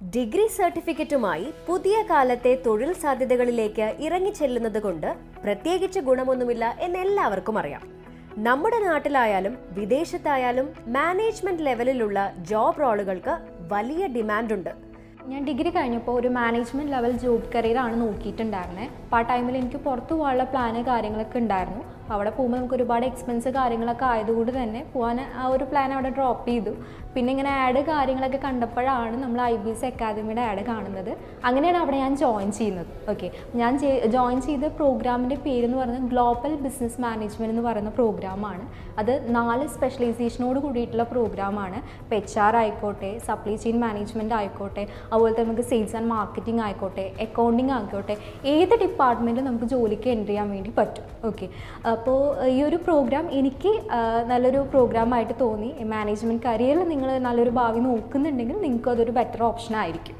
Degree സർട്ടിഫിക്കറ്റുമായി പുതിയ കാലത്തെ തൊഴിൽ സാധ്യതകളിലേക്ക് ഇറങ്ങിച്ചെല്ലുന്നത് കൊണ്ട് പ്രത്യേകിച്ച് ഗുണമൊന്നുമില്ല എന്ന് എല്ലാവർക്കും അറിയാം. നമ്മുടെ നാട്ടിലായാലും വിദേശത്തായാലും മാനേജ്മെന്റ് ലെവലിലുള്ള ജോബ് റോളുകൾക്ക് വലിയ ഡിമാൻഡുണ്ട്. ഞാൻ ഡിഗ്രി കഴിഞ്ഞപ്പോൾ ഒരു മാനേജ്മെന്റ് ലെവൽ ജോബ് കരിയറാണ് നോക്കിയിട്ടുണ്ടായിരുന്നത് അപ്പോൾ ആ ടൈമിൽ എനിക്ക് പുറത്തു പോകാനുള്ള പ്ലാന് കാര്യങ്ങളൊക്കെ ഉണ്ടായിരുന്നു. അവിടെ പോകുമ്പോൾ നമുക്ക് ഒരുപാട് എക്സ്പെൻസ് കാര്യങ്ങളൊക്കെ ആയതുകൊണ്ട് തന്നെ പോകാൻ ആ ഒരു പ്ലാൻ അവിടെ ഡ്രോപ്പ് ചെയ്തു. പിന്നെ ഇങ്ങനെ ആഡ് കാര്യങ്ങളൊക്കെ കണ്ടപ്പോഴാണ് നമ്മൾ ഐ ബി എസ് അക്കാദമിയുടെ ആഡ് കാണുന്നത്. അങ്ങനെയാണ് അവിടെ ഞാൻ ജോയിൻ ചെയ്യുന്നത്. ഓക്കെ ഞാൻ ജോയിൻ ചെയ്ത പ്രോഗ്രാമിന്റെ പേരെന്ന് പറയുന്നത് ഗ്ലോബൽ ബിസിനസ് മാനേജ്മെന്റ് എന്ന് പറയുന്ന പ്രോഗ്രാമാണ് അത് നാല് സ്പെഷ്യലൈസേഷനോട് കൂടിയിട്ടുള്ള പ്രോഗ്രാമാണ് ഇപ്പോൾ എച്ച് ആർ ആയിക്കോട്ടെ സപ്ലൈ ചെയിൻ മാനേജ്മെന്റ് ആയിക്കോട്ടെ അതുപോലെ തന്നെ നമുക്ക് സെയിൽസ് ആൻഡ് മാർക്കറ്റിംഗ് ആയിക്കോട്ടെ അക്കൗണ്ടിങ് ആയിക്കോട്ടെ ഏത് ഡിപ്പാർട്ട്മെന്റിലും നമുക്ക് ജോലിക്ക് എന്റർ ചെയ്യാൻ വേണ്ടി പറ്റും. ഓക്കെ അപ്പോൾ ഈ ഒരു പ്രോഗ്രാം എനിക്ക് നല്ലൊരു പ്രോഗ്രാമായിട്ട് തോന്നി. മാനേജ്മെന്റ് കരിയറിൽ നിങ്ങൾ നല്ലൊരു ഭാവി നോക്കുന്നുണ്ടെങ്കിൽ നിങ്ങൾക്ക് അതൊരു ബെറ്റർ ഓപ്ഷൻ ആയിരിക്കും.